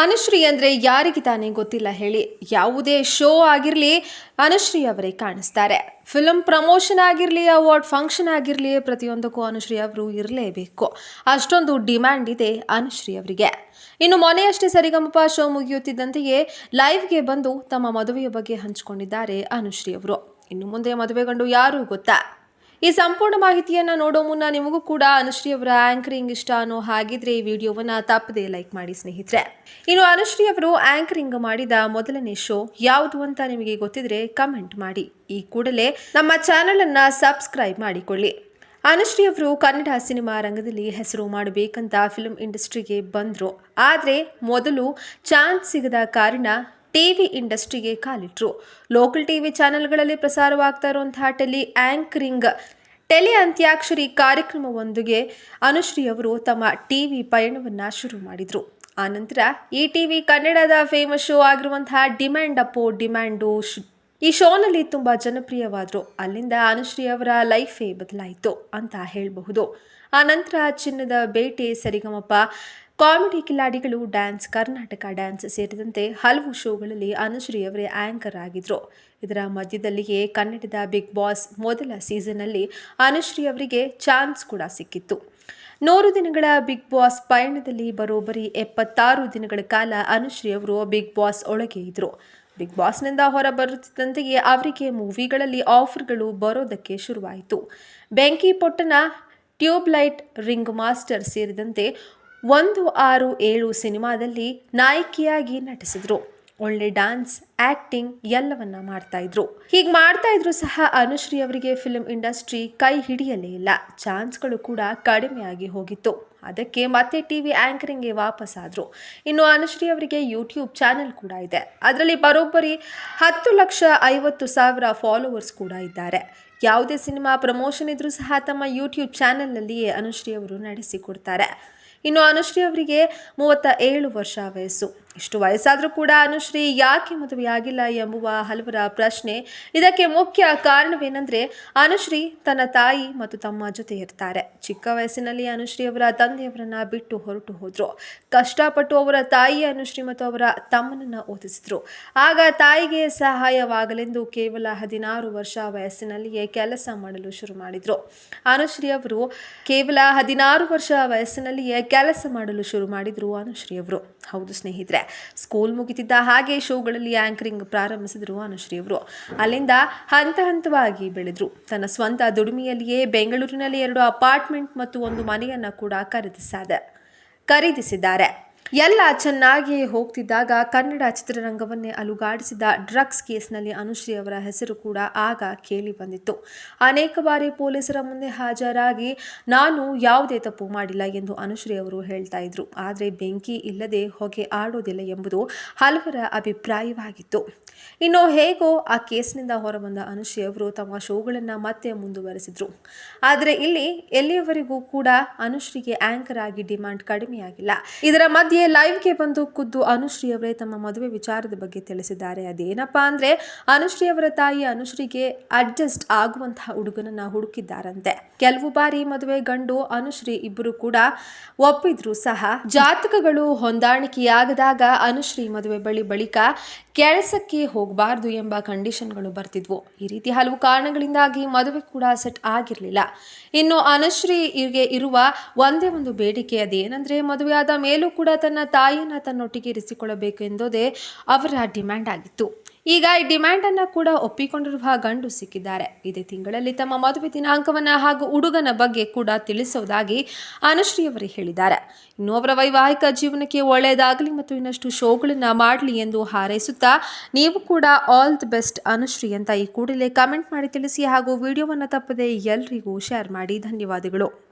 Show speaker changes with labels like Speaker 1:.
Speaker 1: ಅನುಶ್ರೀ ಅಂದರೆ ಯಾರಿಗೆ ತಾನೇ ಗೊತ್ತಿಲ್ಲ ಹೇಳಿ. ಯಾವುದೇ ಶೋ ಆಗಿರಲಿ ಅನುಶ್ರೀ ಅವರೇ ಕಾಣಿಸ್ತಾರೆ. ಫಿಲಮ್ ಪ್ರಮೋಷನ್ ಆಗಿರಲಿ, ಅವಾರ್ಡ್ ಫಂಕ್ಷನ್ ಆಗಿರಲಿ ಪ್ರತಿಯೊಂದಕ್ಕೂ ಅನುಶ್ರೀ ಅವರು ಇರಲೇಬೇಕು. ಅಷ್ಟೊಂದು ಡಿಮ್ಯಾಂಡ್ ಇದೆ ಅನುಶ್ರೀ ಅವರಿಗೆ. ಇನ್ನು ಮೊನ್ನೆಯಷ್ಟೇ ಸರಿಗಮಪ ಶೋ ಮುಗಿಯುತ್ತಿದ್ದಂತೆಯೇ ಲೈವ್ಗೆ ಬಂದು ತಮ್ಮ ಮದುವೆಯ ಬಗ್ಗೆ ಹಂಚಿಕೊಂಡಿದ್ದಾರೆ ಅನುಶ್ರೀ ಅವರು. ಇನ್ನು ಮುಂದೆ ಮದುವೆಗಂಡು ಯಾರು ಗೊತ್ತಾ? ಈ ಸಂಪೂರ್ಣ ಮಾಹಿತಿಯನ್ನು ನೋಡೋ ಮುನ್ನ ನಿಮಗೂ ಕೂಡ ಅನುಶ್ರೀ ಅವರ ಆಂಕರಿಂಗ್ ಇಷ್ಟ ಅನ್ನೋ ಹಾಗಿದ್ರೆ ಈ ವಿಡಿಯೋವನ್ನ ತಪ್ಪದೆ ಲೈಕ್ ಮಾಡಿ ಸ್ನೇಹಿತರೆ. ಇನ್ನು ಅನುಶ್ರೀ ಅವರು ಆಂಕರಿಂಗ್ ಮಾಡಿದ ಮೊದಲನೇ ಶೋ ಯಾವುದು ಅಂತ ನಿಮಗೆ ಗೊತ್ತಿದ್ರೆ ಕಮೆಂಟ್ ಮಾಡಿ. ಈ ಕೂಡಲೇ ನಮ್ಮ ಚಾನೆಲ್ ಅನ್ನ ಸಬ್ಸ್ಕ್ರೈಬ್ ಮಾಡಿಕೊಳ್ಳಿ. ಅನುಶ್ರೀ ಅವರು ಕನ್ನಡ ಸಿನಿಮಾ ರಂಗದಲ್ಲಿ ಹೆಸರು ಮಾಡಬೇಕಂತ ಫಿಲ್ಮ್ ಇಂಡಸ್ಟ್ರಿಗೆ ಬಂದರು. ಆದರೆ ಮೊದಲು ಚಾನ್ಸ್ ಸಿಗದ ಕಾರಣ ಟಿವಿ ಇಂಡಸ್ಟ್ರಿಗೆ ಕಾಲಿಟ್ರು. ಲೋಕಲ್ ಟಿವಿ ಚಾನೆಲ್ಗಳಲ್ಲಿ ಪ್ರಸಾರವಾಗ್ತಾ ಇರುವಂತಹ ಟೆಲಿ ಆಂಕರಿಂಗ್, ಟೆಲಿ ಅಂತ್ಯಾಕ್ಷರಿ ಕಾರ್ಯಕ್ರಮವೊಂದಿಗೆ ಅನುಶ್ರೀ ಅವರು ತಮ್ಮ ಟಿವಿ ಪಯಣವನ್ನು ಶುರು ಮಾಡಿದರು. ಆನಂತರ ಈ ಟಿವಿ ಕನ್ನಡದ ಫೇಮಸ್ ಶೋ ಆಗಿರುವಂತಹ ಡಿಮ್ಯಾಂಡ್ ಅಪ್ಪೋ, ಡಿಮ್ಯಾಂಡು ಈ ಶೋನಲ್ಲಿ ತುಂಬ ಜನಪ್ರಿಯವಾದರು. ಅಲ್ಲಿಂದ ಅನುಶ್ರೀ ಅವರ ಲೈಫೇ ಬದಲಾಯಿತು ಅಂತ ಹೇಳಬಹುದು. ಆ ನಂತರ ಚಿನ್ನದ ಬೇಟೆ Sa Re Ga Ma Pa comedy Khiladigalu, dance, Karnataka dance ಸೇರಿದಂತೆ ಹಲವು ಶೋಗಳಲ್ಲಿ ಅನುಶ್ರೀ ಅವರೇ ಆಂಕರ್ ಆಗಿದ್ರು. ಇದರ ಮಧ್ಯದಲ್ಲಿಯೇ ಕನ್ನಡದ ಬಿಗ್ ಬಾಸ್ ಮೊದಲ ಸೀಸನ್ನಲ್ಲಿ ಅನುಶ್ರೀ ಅವರಿಗೆ ಚಾನ್ಸ್ ಕೂಡ ಸಿಕ್ಕಿತ್ತು. ನೂರು ದಿನಗಳ ಬಿಗ್ ಬಾಸ್ ಪಯಣದಲ್ಲಿ ಬರೋಬ್ಬರಿ ಎಪ್ಪತ್ತಾರು ದಿನಗಳ ಕಾಲ ಅನುಶ್ರೀ ಅವರು ಬಿಗ್ ಬಾಸ್ ಒಳಗೆ ಇದ್ರು. ಬಿಗ್ ಬಾಸ್ನಿಂದ ಹೊರ ಬರುತ್ತಿದ್ದಂತೆಯೇ ಅವರಿಗೆ ಮೂವಿಗಳಲ್ಲಿ ಆಫರ್ಗಳು ಬರೋದಕ್ಕೆ ಶುರುವಾಯಿತು. ಬೆಂಕಿ ಪೊಟ್ಟಣ, ಟ್ಯೂಬ್ಲೈಟ್, ರಿಂಗ್ ಮಾಸ್ಟರ್ ಸೇರಿದಂತೆ ಒಂದು ಆರು ಏಳು ಸಿನಿಮಾದಲ್ಲಿ ನಾಯಕಿಯಾಗಿ ನಟಿಸಿದ್ರು. ಒಳ್ಳೆ ಡ್ಯಾನ್ಸ್, ಆಕ್ಟಿಂಗ್ ಎಲ್ಲವನ್ನ ಮಾಡ್ತಾ ಇದ್ರು. ಹೀಗೆ ಮಾಡ್ತಾ ಇದ್ರು ಸಹ ಅನುಶ್ರೀ ಅವರಿಗೆ ಫಿಲ್ಮ್ ಇಂಡಸ್ಟ್ರಿ ಕೈ ಹಿಡಿಯಲೇ ಇಲ್ಲ. ಚಾನ್ಸ್ಗಳು ಕೂಡ ಕಡಿಮೆಯಾಗಿ ಹೋಗಿತ್ತು. ಅದಕ್ಕೆ ಮತ್ತೆ ಟಿವಿ ವಿ ವಾಪಸ್ ಆದ್ರು. ಇನ್ನು ಅನುಶ್ರೀ ಅವರಿಗೆ ಯೂಟ್ಯೂಬ್ ಚಾನೆಲ್ ಕೂಡ ಇದೆ. ಅದರಲ್ಲಿ ಬರೋಬ್ಬರಿ ಹತ್ತು ಲಕ್ಷ ಐವತ್ತು ಸಾವಿರ ಫಾಲೋವರ್ಸ್ ಕೂಡ ಇದ್ದಾರೆ. ಯಾವುದೇ ಸಿನಿಮಾ ಪ್ರಮೋಷನ್ ಇದ್ರೂ ಸಹ ತಮ್ಮ ಯೂಟ್ಯೂಬ್ ಚಾನೆಲ್ನಲ್ಲಿಯೇ ಅನುಶ್ರೀ ಅವರು ನಡೆಸಿಕೊಡ್ತಾರೆ ಇನ್ನು ಅನುಶ್ರೀ ಅವರಿಗೆ ಮೂವತ್ತ ಏಳು ವರ್ಷ ವಯಸ್ಸು. ಇಷ್ಟು ವಯಸ್ಸಾದರೂ ಕೂಡ ಅನುಶ್ರೀ ಯಾಕೆ ಮದುವೆಯಾಗಿಲ್ಲ ಎಂಬುವ ಹಲವರ ಪ್ರಶ್ನೆ. ಇದಕ್ಕೆ ಮುಖ್ಯ ಕಾರಣವೇನೆಂದರೆ ಅನುಶ್ರೀ ತನ್ನ ತಾಯಿ ಮತ್ತು ತಮ್ಮ ಜೊತೆ ಇರ್ತಾರೆ. ಚಿಕ್ಕ ವಯಸ್ಸಿನಲ್ಲಿ ಅನುಶ್ರೀ ಅವರ ತಂದೆಯವರನ್ನ ಬಿಟ್ಟು ಹೊರಟು ಹೋದರು. ಕಷ್ಟಪಟ್ಟು ಅವರ ತಾಯಿ ಅನುಶ್ರೀ ಮತ್ತು ಅವರ ತಮ್ಮನನ್ನ ಓದಿಸಿದ್ರು. ಆಗ ತಾಯಿಗೆ ಸಹಾಯವಾಗಲೆಂದು ಕೇವಲ ಹದಿನಾರು ವರ್ಷ ವಯಸ್ಸಿನಲ್ಲಿಯೇ ಕೆಲಸ ಮಾಡಲು ಶುರು ಮಾಡಿದರು. ಅನುಶ್ರೀ ಅವರು ಕೇವಲ ಹದಿನಾರು ವರ್ಷ ವಯಸ್ಸಿನಲ್ಲಿಯೇ ಕೆಲಸ ಮಾಡಲು ಶುರು ಮಾಡಿದರು ಅನುಶ್ರೀ ಅವರು. ಹೌದು ಸ್ನೇಹಿತರೆ ಸ್ಕೂಲ್ ಮುಗಿತಿದ್ದ ಹಾಗೆ ಶೋಗಳಲ್ಲಿ ಆಂಕರಿಂಗ್ ಪ್ರಾರಂಭಿಸಿದರು ಅನುಶ್ರೀ ಅವರು ಅಲ್ಲಿಂದ ಹಂತ ಹಂತವಾಗಿ ಬೆಳೆದ್ರು. ತನ್ನ ಸ್ವಂತ ದುಡಿಮೆಯಲ್ಲಿಯೇ ಬೆಂಗಳೂರಿನಲ್ಲಿ ಎರಡು ಅಪಾರ್ಟ್ಮೆಂಟ್ ಮತ್ತು ಒಂದು ಮನೆಯನ್ನ ಕೂಡ ಖರೀದಿಸಾದ ಖರೀದಿಸಿದ್ದಾರೆ. ಎಲ್ಲ ಚೆನ್ನಾಗಿ ಹೋಗ್ತಿದ್ದಾಗ ಕನ್ನಡ ಚಿತ್ರರಂಗವನ್ನೇ ಅಲುಗಾಡಿಸಿದ ಡ್ರಗ್ಸ್ ಕೇಸ್ನಲ್ಲಿ ಅನುಶ್ರೀ ಅವರ ಹೆಸರು ಕೂಡ ಆಗ ಕೇಳಿ ಬಂದಿತ್ತು. ಅನೇಕ ಬಾರಿ ಪೊಲೀಸರ ಮುಂದೆ ಹಾಜರಾಗಿ ನಾನು ಯಾವುದೇ ತಪ್ಪು ಮಾಡಿಲ್ಲ ಎಂದು ಅನುಶ್ರೀ ಅವರು ಹೇಳ್ತಾ ಇದ್ರು. ಆದರೆ ಬೆಂಕಿ ಇಲ್ಲದೆ ಹೊಗೆ ಆಡೋದಿಲ್ಲ ಎಂಬುದು ಹಲವರ ಅಭಿಪ್ರಾಯವಾಗಿತ್ತು. ಇನ್ನು ಹೇಗೋ ಆ ಕೇಸ್ನಿಂದ ಹೊರಬಂದ ಅನುಶ್ರೀ ಅವರು ತಮ್ಮ ಶೋಗಳನ್ನು ಮತ್ತೆ ಮುಂದುವರೆಸಿದ್ರು. ಆದರೆ ಇಲ್ಲಿ ಎಲ್ಲಿಯವರೆಗೂ ಕೂಡ ಅನುಶ್ರೀಗೆ ಆಂಕರ್ ಆಗಿ ಡಿಮಾಂಡ್ ಕಡಿಮೆಯಾಗಿಲ್ಲ. ಇದರ ಮಧ್ಯೆ ಲೈವ್ಗೆ ಬಂದು ಖುದ್ದು ಅನುಶ್ರೀ ಅವರೇ ತಮ್ಮ ಮದುವೆ ವಿಚಾರದ ಬಗ್ಗೆ ತಿಳಿಸಿದ್ದಾರೆ. ಅದೇನಪ್ಪಾ ಅಂದ್ರೆ, ಅನುಶ್ರೀ ಅವರ ತಾಯಿ ಅನುಶ್ರೀಗೆ ಅಡ್ಜಸ್ಟ್ ಆಗುವಂತಹ ಹುಡುಗನನ್ನ ಹುಡುಕಿದ್ದಾರಂತೆ. ಕೆಲವು ಬಾರಿ ಮದುವೆ ಗಂಡು ಅನುಶ್ರೀ ಇಬ್ಬರು ಕೂಡ ಒಪ್ಪಿದ್ರು ಸಹ ಜಾತಕಗಳು ಹೊಂದಾಣಿಕೆಯಾಗದಾಗ ಅನುಶ್ರೀ ಮದುವೆ ಬಳಿ ಬಳಿಕ ಕೆಲಸಕ್ಕೆ ಹೋಗಬಾರ್ದು ಎಂಬ ಕಂಡೀಷನ್ಗಳು ಬರ್ತಿದ್ವು. ಈ ರೀತಿ ಹಲವು ಕಾರಣಗಳಿಂದಾಗಿ ಮದುವೆ ಕೂಡ ಸೆಟ್ ಆಗಿರಲಿಲ್ಲ. ಇನ್ನು ಅನುಶ್ರೀಗೆ ಇರುವ ಒಂದೇ ಒಂದು ಬೇಡಿಕೆ ಅದೇನಂದ್ರೆ, ಮದುವೆಯಾದ ಮೇಲೂ ಕೂಡ ತನ್ನ ತಾಯಿಯನ್ನು ತನ್ನೊಟ್ಟಿಗೆ ಇರಿಸಿಕೊಳ್ಳಬೇಕು ಎಂದೋದೇ ಅವರ ಡಿಮ್ಯಾಂಡ್ ಆಗಿತ್ತು. ಈಗ ಈ ಡಿಮ್ಯಾಂಡನ್ನು ಕೂಡ ಒಪ್ಪಿಕೊಂಡಿರುವ ಗಂಡು ಸಿಕ್ಕಿದ್ದಾರೆ. ಇದೇ ತಿಂಗಳಲ್ಲಿ ತಮ್ಮ ಮದುವೆ ದಿನಾಂಕವನ್ನ ಹಾಗೂ ಹುಡುಗನ ಬಗ್ಗೆ ಕೂಡ ತಿಳಿಸೋದಾಗಿ ಅನುಶ್ರೀ ಅವರು ಹೇಳಿದ್ದಾರೆ. ಇನ್ನು ಅವರ ವೈವಾಹಿಕ ಜೀವನಕ್ಕೆ ಒಳ್ಳೆಯದಾಗಲಿ ಮತ್ತು ಇನ್ನಷ್ಟು ಶೋಗಳನ್ನು ಮಾಡಲಿ ಎಂದು ಹಾರೈಸುತ್ತಾ ನೀವು ಕೂಡ ಆಲ್ ದಿ ಬೆಸ್ಟ್ ಅನುಶ್ರೀ ಅಂತ ಈ ಕೂಡಲೇ ಕಮೆಂಟ್ ಮಾಡಿ ತಿಳಿಸಿ ಹಾಗೂ ವಿಡಿಯೋವನ್ನು ತಪ್ಪದೆ ಎಲ್ರಿಗೂ ಶೇರ್ ಮಾಡಿ. ಧನ್ಯವಾದಗಳು.